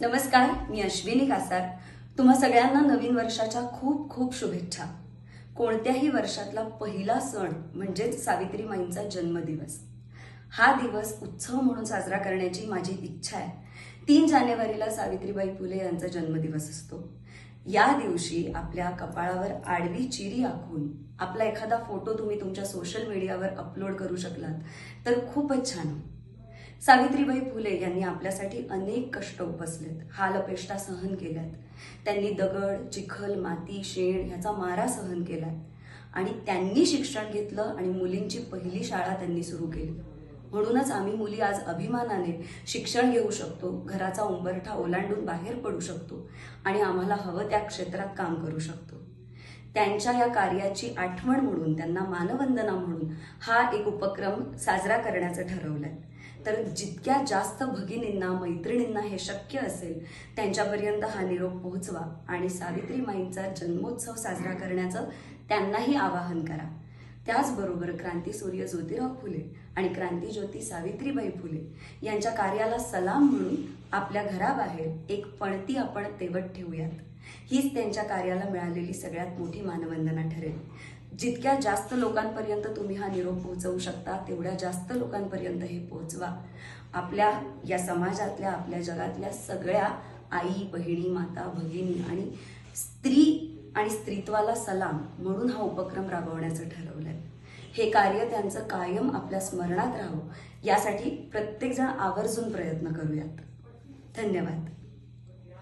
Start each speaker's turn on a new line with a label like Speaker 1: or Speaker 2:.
Speaker 1: नमस्कार मी अश्विनी कासार. तुम्हा सगळ्यांना नवीन वर्षाच्या खूप खूप शुभेच्छा. कोणत्याही वर्षातला पहिला सण म्हणजेच सावित्री माईंचा जन्मदिवस. हा दिवस उत्सव म्हणून साजरा करण्याची माझी इच्छा आहे. तीन जानेवारीला सावित्रीबाई फुले यांचा जन्मदिवस असतो. या दिवशी आपल्या कपाळावर आडवी चिरी आखून आपला एखादा फोटो तुम्ही तुमच्या सोशल मीडियावर अपलोड करू शकलात तर खूपच छान होईल. सावित्रीबाई फुले यांनी आपल्यासाठी अनेक कष्ट उपसलेत हाल अपेष्टा सहन केल्यात. त्यांनी दगड चिखल माती शेण ह्याचा मारा सहन केलाय. आणि त्यांनी शिक्षण घेतलं आणि मुलींची पहिली शाळा त्यांनी सुरू केली. म्हणूनच आम्ही मुली आज अभिमानाने शिक्षण घेऊ शकतो घराचा उंबरठा ओलांडून बाहेर पडू शकतो आणि आम्हाला हवं त्या क्षेत्रात काम करू शकतो. त्यांच्या या कार्याची आठवण म्हणून त्यांना मानवंदना म्हणून हा एक उपक्रम साजरा करण्याचं ठरवलंय. तर जितक्या जास्त भगिनींना मैत्रिणींना हे शक्य असेल त्यांच्यापर्यंत हा निरोप पोहोचवा आणि सावित्रीमाईंचा जन्मोत्सव साजरा करण्याचं त्यांनाही आवाहन करा. त्याचबरोबर क्रांतीसूर्य ज्योतिराव फुले आणि क्रांतीज्योती सावित्रीबाई फुले यांच्या कार्याला सलाम म्हणून आपल्या घराबाहेर एक पणती आपण तेवत ठेवूयात. हीच त्यांच्या कार्याला मिळालेली सगळ्यात मोठी मानवंदना ठरेल. जितक्या जास्त लोकांपर्यंत तुम्ही हा निरोप पोहोचवू शकता तेवढ्या जास्त लोकांपर्यंत हे पोहोचवा. आपल्या या समाजातल्या आपल्या जगातल्या सगळ्या आई बहिणी माता भगिनी आणि स्त्री आणि स्त्रीत्वाला सलाम म्हणून हा उपक्रम राबवण्याचं ठरवलंय. हे कार्य त्यांचं कायम आपल्या स्मरणात राहावं यासाठी प्रत्येकजण आवर्जून प्रयत्न करूयात. धन्यवाद.